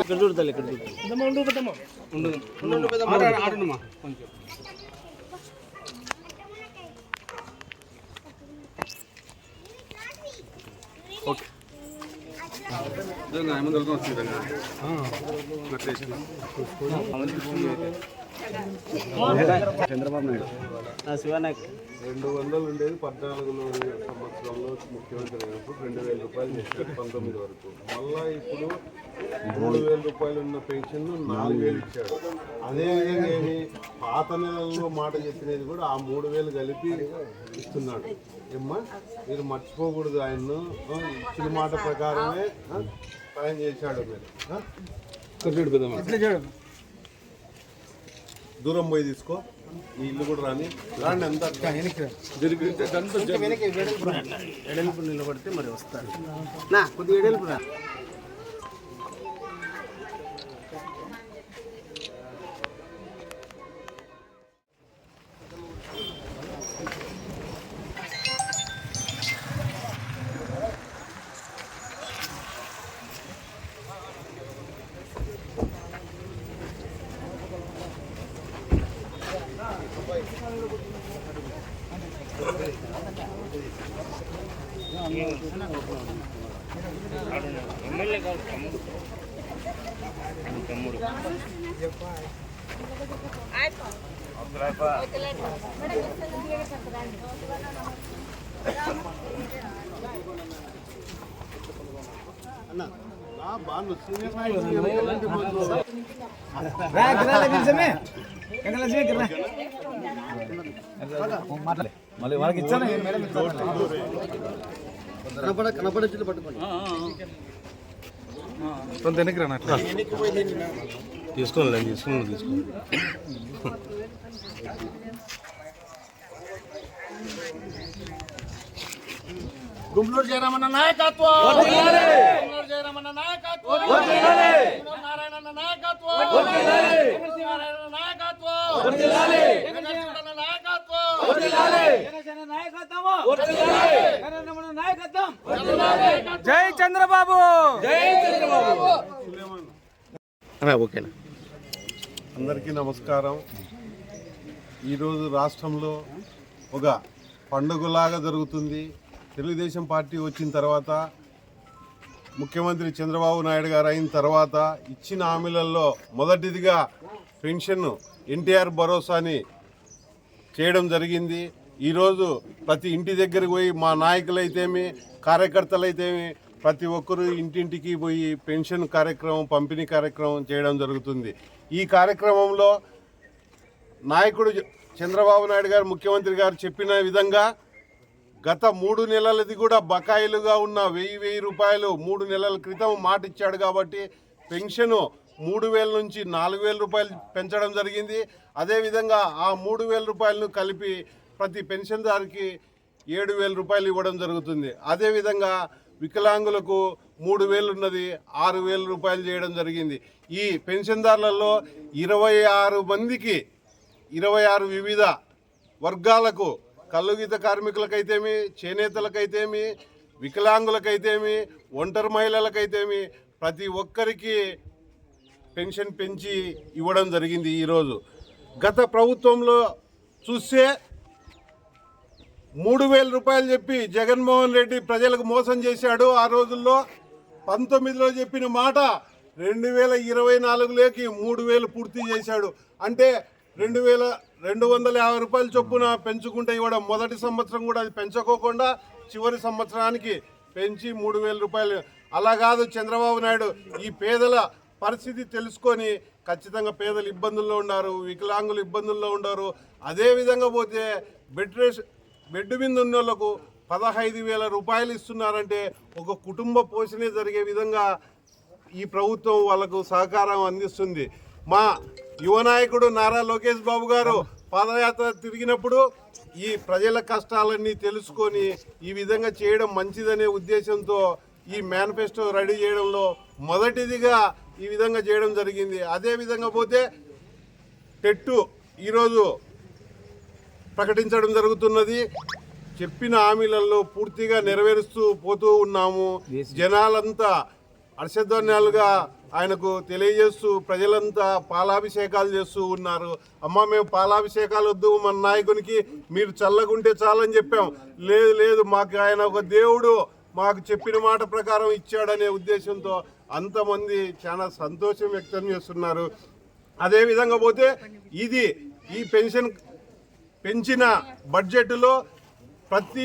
ఇక్కడ చూడతాలి ఇక్కడ చూడతాలి చంద్రబాబు నాయుడు. శివనాయక్. రెండు వందలు ఉండేది పద్నాలుగు సంవత్సరంలో ముఖ్యమంత్రి అయినప్పుడు రెండు వేల రూపాయలు చేశారు పంతొమ్మిది వరకు. మళ్ళా ఇప్పుడు మూడు వేల రూపాయలు ఉన్న పెన్షన్ నాలుగు వేలు ఇచ్చాడు. అదేవిధంగా ఏమి పాత నెలల్లో మాట చెప్పినది కూడా ఆ మూడు వేలు కలిపి ఇస్తున్నాడు. ఏమ్మా మీరు మర్చిపోకూడదు ఆయన్ను. ఇచ్చిన మాట ప్రకారమే సాయం చేశాడు మీరు? దూరం పోయి తీసుకో. ఈ ఇల్లు కూడా రాని. రాండి అంతా. ఎడల్పు నిలబడితే మరి వస్తారు. నా కొద్దిగా ఎడల్పు రా. ఆ, బాగా సీనియర్ నాయకులు మళ్ళీ వాళ్ళకి ఇచ్చాను కనపడ కనపడచ్చులు పట్టుకోండి కొంత వెనక్కి రాను అట్లా తీసుకోండి తీసుకోండి తీసుకోండి గుంటూరు జయరామన్న నాయకత్వం! జయరామన్న నాయకత్వం! నాయకత్వం నారాయణ నాయకత్వం! జగన్ నాయకత్వం. జై చంద్రబాబు. ఓకేనా? అందరికీ నమస్కారం. ఈరోజు రాష్ట్రంలో ఒక పండుగలాగా జరుగుతుంది. తెలుగుదేశం పార్టీ వచ్చిన తర్వాత ముఖ్యమంత్రి చంద్రబాబు నాయుడు గారు అయిన తర్వాత ఇచ్చిన హామీలలో మొదటిదిగా పెన్షన్ ఎన్టీఆర్ భరోసాని చేయడం జరిగింది. ఈరోజు ప్రతి ఇంటి దగ్గరికి పోయి మా నాయకులైతేమి కార్యకర్తలైతేమి ప్రతి ఒక్కరూ ఇంటింటికి పోయి పెన్షన్ కార్యక్రమం పంపిణీ కార్యక్రమం చేయడం జరుగుతుంది. ఈ కార్యక్రమంలో నాయకుడు చంద్రబాబు నాయుడు గారు ముఖ్యమంత్రి గారు చెప్పిన విధంగా గత మూడు నెలలది కూడా బకాయిలుగా ఉన్న వెయ్యి వెయ్యి రూపాయలు మూడు నెలల క్రితం మాట ఇచ్చాడు కాబట్టి పెన్షను మూడు వేల నుంచి నాలుగు వేల రూపాయలు పెంచడం జరిగింది. అదేవిధంగా ఆ మూడు వేల రూపాయలను కలిపి ప్రతి పెన్షన్దారుకి ఏడు వేల రూపాయలు ఇవ్వడం జరుగుతుంది. అదేవిధంగా వికలాంగులకు మూడు వేలు ఉన్నది ఆరు వేల రూపాయలు చేయడం జరిగింది. ఈ పెన్షన్దారులలో ఇరవై ఆరు మందికి ఇరవై ఆరు వివిధ వర్గాలకు కల్లుగీత కార్మికులకైతేమి చేనేతలకైతేమి వికలాంగులకైతేమి ఒంటరి మహిళలకైతేమి ప్రతి ఒక్కరికి పెన్షన్ పెంచి ఇవ్వడం జరిగింది ఈరోజు. గత ప్రభుత్వంలో చూస్తే మూడు వేల రూపాయలు చెప్పి జగన్మోహన్ రెడ్డి ప్రజలకు మోసం చేశాడు. ఆ రోజుల్లో పంతొమ్మిదిలో చెప్పిన మాట రెండు వేల ఇరవై నాలుగులోకి మూడు వేలు పూర్తి చేశాడు. అంటే రెండు వేల రెండు వందల యాభై రూపాయల చొప్పున పెంచుకుంటే ఇవ్వడం మొదటి సంవత్సరం కూడా అది పెంచుకోకుండా చివరి సంవత్సరానికి పెంచి మూడు వేల రూపాయలు. అలా కాదు చంద్రబాబు నాయుడు ఈ పేదల పరిస్థితి తెలుసుకొని ఖచ్చితంగా పేదలు ఇబ్బందుల్లో ఉన్నారు వికలాంగులు ఇబ్బందుల్లో ఉన్నారు అదేవిధంగా పోతే బెడ్ రేస్ బెడ్ మీద ఉన్న వాళ్ళకు పదహైదు వేల రూపాయలు ఇస్తున్నారంటే ఒక కుటుంబ పోషణే జరిగే విధంగా ఈ ప్రభుత్వం వాళ్ళకు సహకారం అందిస్తుంది. మా యువ నాయకుడు నారా లోకేష్ బాబు గారు పాదయాత్ర తిరిగినప్పుడు ఈ ప్రజల కష్టాలన్నీ తెలుసుకొని ఈ విధంగా చేయడం మంచిదనే ఉద్దేశంతో ఈ మేనిఫెస్టో రెడీ చేయడంలో మొదటిదిగా ఈ విధంగా చేయడం జరిగింది. అదే విధంగా పోతే టెట్టు ఈరోజు ప్రకటించడం జరుగుతున్నది. చెప్పిన హామీలలో పూర్తిగా నెరవేరుస్తూ పోతూ ఉన్నాము. జనాలంతా హర్షధ్వన్యాలుగా ఆయనకు తెలియజేస్తూ ప్రజలంతా పాలాభిషేకాలు చేస్తూ ఉన్నారు. అమ్మ మేము పాలాభిషేకాలు వద్దు మన నాయకునికి మీరు చల్లగుంటే చాలని చెప్పాం. లేదు లేదు మాకు ఆయన ఒక దేవుడు మాకు చెప్పిన మాట ప్రకారం ఇచ్చాడనే ఉద్దేశంతో అంతమంది చాలా సంతోషం వ్యక్తం చేస్తున్నారు. అదేవిధంగా పోతే ఇది ఈ పెన్షన్ పెంచిన బడ్జెట్లో ప్రతి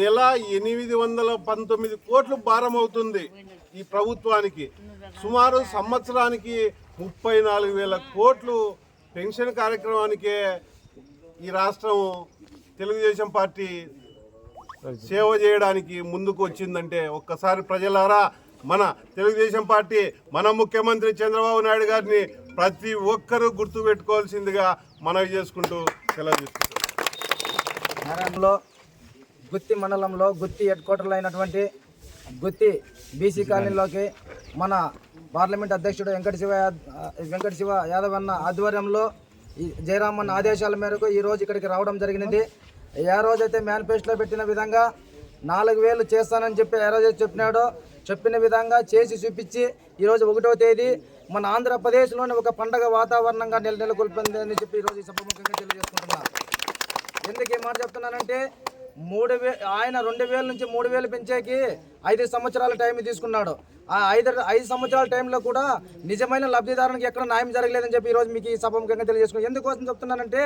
నెల ఎనిమిది వందల పంతొమ్మిది కోట్లు భారం అవుతుంది ఈ ప్రభుత్వానికి. సుమారు సంవత్సరానికి ముప్పై నాలుగు వేల కోట్లు పెన్షన్ కార్యక్రమానికే ఈ రాష్ట్రం తెలుగుదేశం పార్టీ సేవ చేయడానికి ముందుకు వచ్చిందంటే ఒక్కసారి ప్రజలారా మన తెలుగుదేశం పార్టీ మన ముఖ్యమంత్రి చంద్రబాబు నాయుడు గారిని ప్రతి ఒక్కరూ గుర్తు పెట్టుకోవాల్సిందిగా మనవి చేసుకుంటూ సెలవు తీసుకుంటాం గుత్తి మండలంలో గుత్తి హెడ్ క్వార్టర్లో అయినటువంటి గుత్తి బీసీ కాలనీలోకి మన పార్లమెంట్ అధ్యక్షుడు వెంకట శివ యాద్- వెంకట శివ యాదవ్ అన్న ఆధ్వర్యంలో ఈ జయరామన్ ఆదేశాల మేరకు ఈ రోజు ఇక్కడికి రావడం జరిగినది. ఏ రోజైతే మేనిఫెస్టోలో పెట్టిన విధంగా నాలుగు వేలు చేస్తానని చెప్పి ఏ రోజైతే చెప్పినాడో చెప్పిన విధంగా చేసి చూపించి ఈరోజు ఒకటో తేదీ మన ఆంధ్రప్రదేశ్లోని ఒక పండగ వాతావరణంగా నెల నెలకొల్పింది అని చెప్పి ఈరోజు సభముఖంగా తెలియజేసుకుంటున్నాను ఎందుకు ఈ మాట చెప్తున్నానంటే మూడు వే ఆయన రెండు వేల నుంచి మూడు వేలు పెంచేకి ఐదు సంవత్సరాల టైం తీసుకున్నాడు. ఆ ఐదు ఐదు సంవత్సరాల టైంలో కూడా నిజమైన లబ్ధిదారునికి ఎక్కడ న్యాయం జరగలేదని చెప్పి ఈరోజు మీకు ఈ సభముఖంగా తెలియజేసుకున్నాను ఎందుకోసం చెప్తున్నానంటే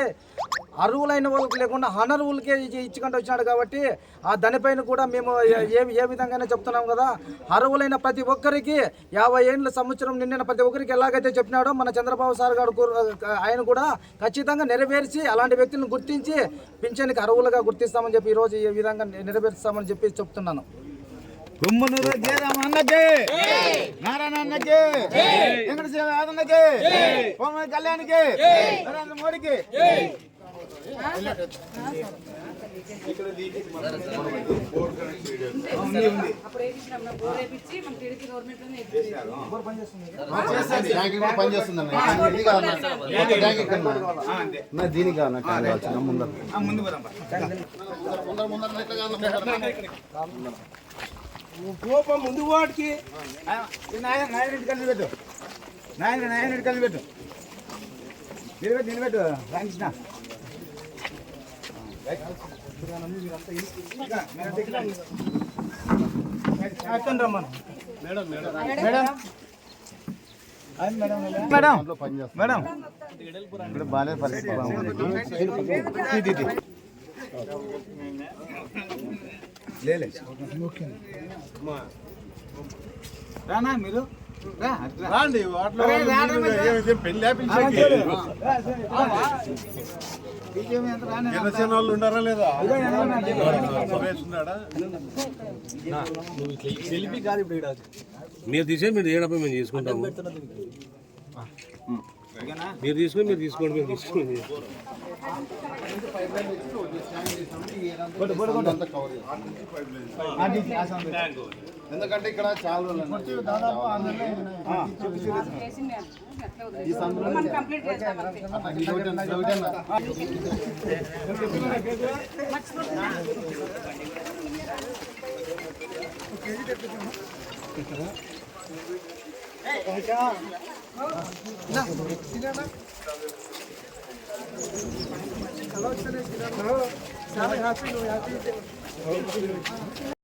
అర్హులైన వాళ్ళకి లేకుండా అనర్హులకే ఇచ్చుకుంటూ వచ్చినాడు కాబట్టి ఆ దానిపైన కూడా మేము ఏ- ఏ విధంగానే చెప్తున్నాం కదా. అర్హులైన ప్రతి ఒక్కరికి యాభై ఏళ్ళ సంవత్సరం నిండిన ప్రతి ఒక్కరికి ఎలాగైతే చెప్పినాడో మన చంద్రబాబు సార్ గారు కూర- ఆయన కూడా ఖచ్చితంగా నెరవేర్చి అలాంటి వ్యక్తులను గుర్తించి పింఛన్కి అర్హులుగా గుర్తిస్తామని చెప్పి ఈరోజు ఈ విధంగా నెరవేరుస్తామని చెప్పి చెప్తున్నాను. గుమ్మనూరు జయరామ అన్నకి నారాయణ అన్నకి వెంకట శివ యాదన్నకి. పవన్ కళ్యాణ్కి. నరేంద్ర మోడీకి. బ్యాంకింగ్ కూడా పనిచేస్తుందన్న ఇది కావాలన్నా బ్యాంకింగ్ కన్నా నా దీనికి ముందర. ముందర ముందర కోపం ముందు వాటికి ఆ, ఈ నాయన నాయన ఇంటి కలిసి పెట్టు నాయన నాయన ఇంటి కలిసి పెట్టు నిలబెట్టు నిలబెట్టు రామకృష్ణ అక్కడ రమ్మను మేడం మేడం మేడం దాంట్లో పనిచేస్తుంది మేడం ఇప్పుడు బాగాలేదు పరిస్థితి బాగుంది లేలే రానా మీరు. రాండి? జనసేన వాళ్ళు ఉన్నారా లేదా? మీరు తీసే మీరు చేయడమే మేము తీసుకుంటాము ఓకేనా? మీరు తీసుకోండి మీరు తీసుకోండి మీరు తీసుకోండి ఎందుకంటే ఇక్కడ చాలా ఈ Hello, Hello, Hello. Happy, happy.